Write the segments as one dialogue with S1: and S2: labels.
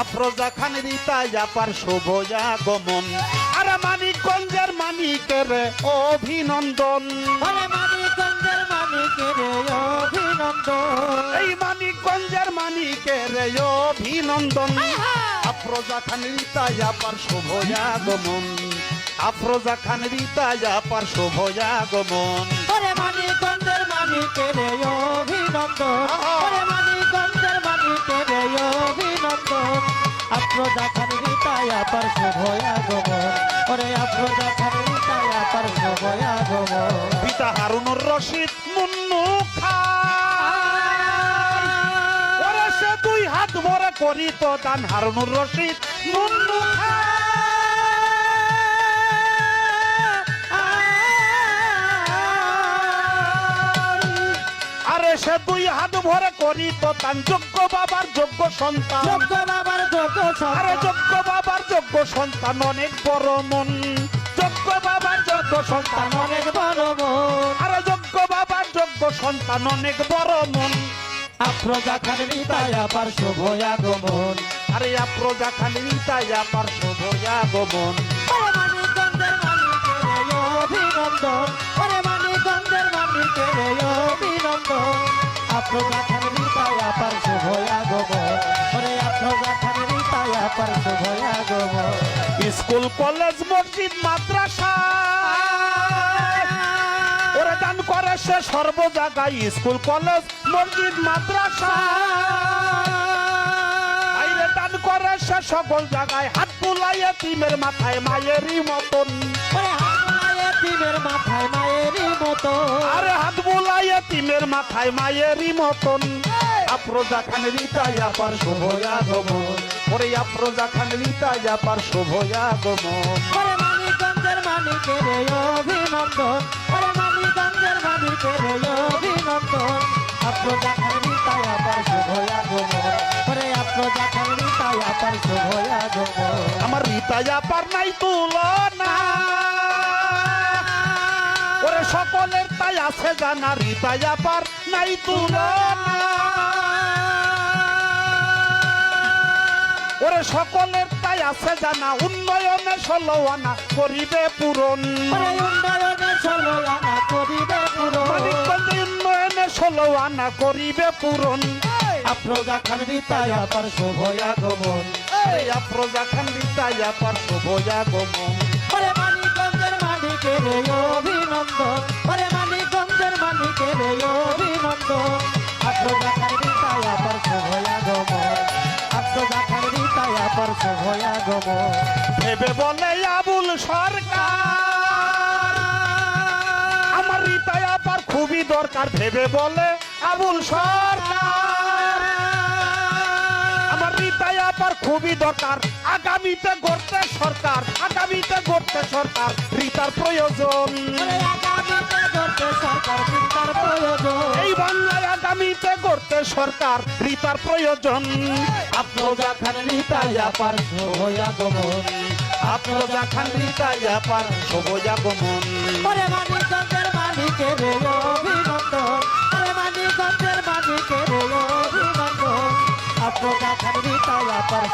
S1: আফরোজা খান রীতা জাপার শুভয়া গমন। আর মানিকগঞ্জের মানিকের অভিনন্দন।
S2: মানিকগঞ্জের মানিকের অভিনন্দন।
S1: এই মানিকগঞ্জের মানিকের অভিনন্দন। আফরোজা খান রীতা জাপার শুভয়া গমন। আফরোজা খান রীতা জাপার শুভয়া গমন।
S2: ওরে মানিকগঞ্জের মানিকের অভিনন্দন। ওরে মানিকগঞ্জের মানিকের অভিনন্দন। আফ্রোজা খান রিতায়া পর শুভয়া গমন ওরে আফ্রোজা খান রিতায়া পর শুভয়া গমন
S1: পিতা হারুনুর রশিদ মুন্নু খান। ওরে সে দুই হাত ভরে করি তো দান হারুনুর রশিদ মুন্নু খান। সে দুই হাত ভরে করি তো দান। যোগ্য বাবার যোগ্য সন্তান।
S2: যোগ্য বাবার যোগ্য
S1: আরে যোগ্য বাবার যোগ্য সন্তান অনেক বড় মন। যোগ্য বাবার যোগ্য সন্তান
S2: অনেক বড় মন।
S1: আরে যোগ্য বাবার যোগ্য সন্তান অনেক বড় মন।
S2: আফ্রোজা খান রিতায়া পর শুভয়া গমন
S1: আরে আপ্রজা খালি তাই আপার শোভয়া গমন
S2: অভিনন্দন। মানিকগঞ্জের মানিকের অভিনন্দন। আফ্রোজা খান রিতায়া পর শুভয়া গমন ওরে আফ্রোজা খান রিতায়া পর শুভয়া গমন
S1: স্কুল কলেজ মসজিদ মাদ্রাসা। ওরে দান করে সে সর্ব জায়গায় স্কুল কলেজ মসজিদ মাদ্রাসা। আইরে দান করে সে সকল জায়গায়। হাত বুলাইয়ে তিমের মাথায় মায়েরই মতন।
S2: মাথায় মায়েরই মতন।
S1: আরে তিমের মাথায় মায়েরই মতন। আপ্রজা খান রিতাই আপার শোভয়া গমন। ওরে আপ্রজা খান রিতাই আপার শোভয়া গমন।
S2: ওরে মানিকগঞ্জের মানিকের অভিনন্দন। ওরে মানিকগঞ্জের মানিকের অভিনন্দন। আফ্রোজা খান রিতায়া পর শুভয়া ওরে খান রিতায়া
S1: আমার রিতাই আপার নাই তুলনা। সকলের তাই আছে জানা রিতাই আপার নাই তুলনা ওরে সকলের তাই আছে জানা উন্নয়নে ষোলো আনা করিবে পূরণ।
S2: উন্নয়নে আনা করিবে
S1: ষোলো আনা করিবে পূরণ।
S2: আফ্রোজা খান রিতায়া পর শুভয়া গমন।
S1: এই আফরোজা খান রিতাই আপার শোভয়া গমন।
S2: মানিকগঞ্জের মানিকের অভিনন্দন। ওরে মানিকগঞ্জের মানিকের অভিনন্দন। আফ্রোজা খান রিতায়া পর শুভয়া গমন আফ্রোজা খান রিতায়া পর শুভয়া গমন
S1: ভেবে বলে আমার রিতাই আপার খুবই দরকার, ভেবে বলে আবুল সরকার। আমার রিতাই আপার খুবই দরকার, আগামীতে গড়তে সরকার আগামীতে গড়তে সরকার রিতার প্রয়োজন। এই বাংলায় আগামীতে গড়তে সরকার রিতার প্রয়োজন।
S2: আফ্রোজা খান রিতায়া পর শুভয়া গমন
S1: আফরোজা খান রিতাই আপার শোভয়া গমন
S2: মানিকের অভিনন্দন। খান রিতায়া পর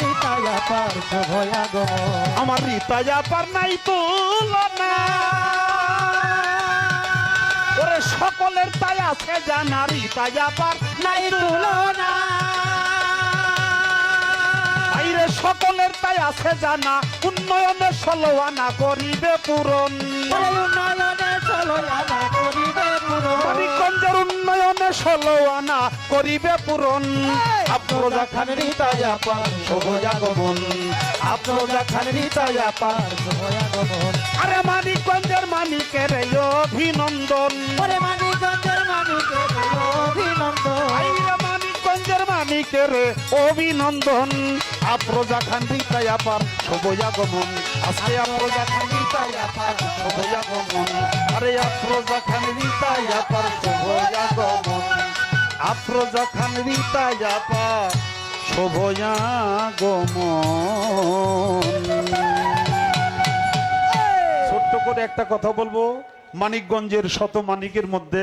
S2: রিতায়া পর
S1: আমার নাই তুলনা ওরে সকলের তাই আছে জানা রিতাই আপার
S2: নাই তুলনা
S1: সকলের তাই আছে জানা, উন্নয়নে ষোলো করিবে পূরণ।
S2: উন্নয়নে
S1: ষোলো আনা করিবে পূরণ। আফরোজা খান রিতাই আপার শোভয়া গমন আফরোজা খান রিতাই আপার
S2: শুভয়া গমন
S1: আরে মানিকগঞ্জের মানিকের অভিনন্দন।
S2: ওরে মানিকগঞ্জের মানিকের অভিনন্দন।
S1: আইরে মানিকগঞ্জের মানিকের অভিনন্দন। আফরোজা খান রিতাই আপার শোভয়া গমন আজকে আফরোজা খান রিতাই আপার শোভয়া গমন আরে আফরোজা খান রিতাই আপার শোভয়া গমন আফরোজা খান রিতাই আপার শোভয়া ছোট্ট করে একটা কথা বলব, মানিকগঞ্জের শত মানিকের মধ্যে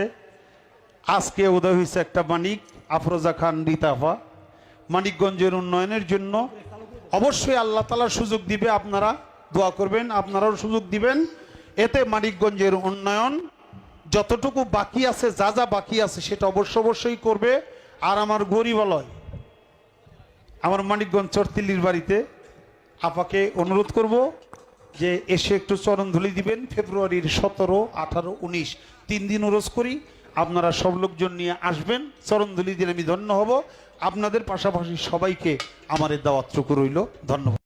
S1: আজকে উদয় হয়েছে একটা মানিক আফরোজা খান রিতাফা মানিকগঞ্জের উন্নয়নের জন্য অবশ্যই আল্লাহ তালা সুযোগ দিবে, আপনারা দোয়া করবেন, আপনারাও সুযোগ দিবেন। এতে মানিকগঞ্জের উন্নয়ন যতটুকু বাকি আছে, যা যা বাকি আছে, সেটা অবশ্য অবশ্যই করবে। আর আমার গরিবালয়, আমার মানিকগঞ্জ চরতিল্লির বাড়িতে আপাকে অনুরোধ করব যে এসে একটু চরণধুলি দিবেন। ফেব্রুয়ারির সতেরো, আঠারো, উনিশ, তিন দিন ওরস করি। আপনারা সব লোকজন নিয়ে আসবেন। চরণধুলি দিলে আমি ধন্য হব। আপনাদের পাশাপাশি সবাইকে আমার এই দাওয়াতটুকু রইল। ধন্যবাদ।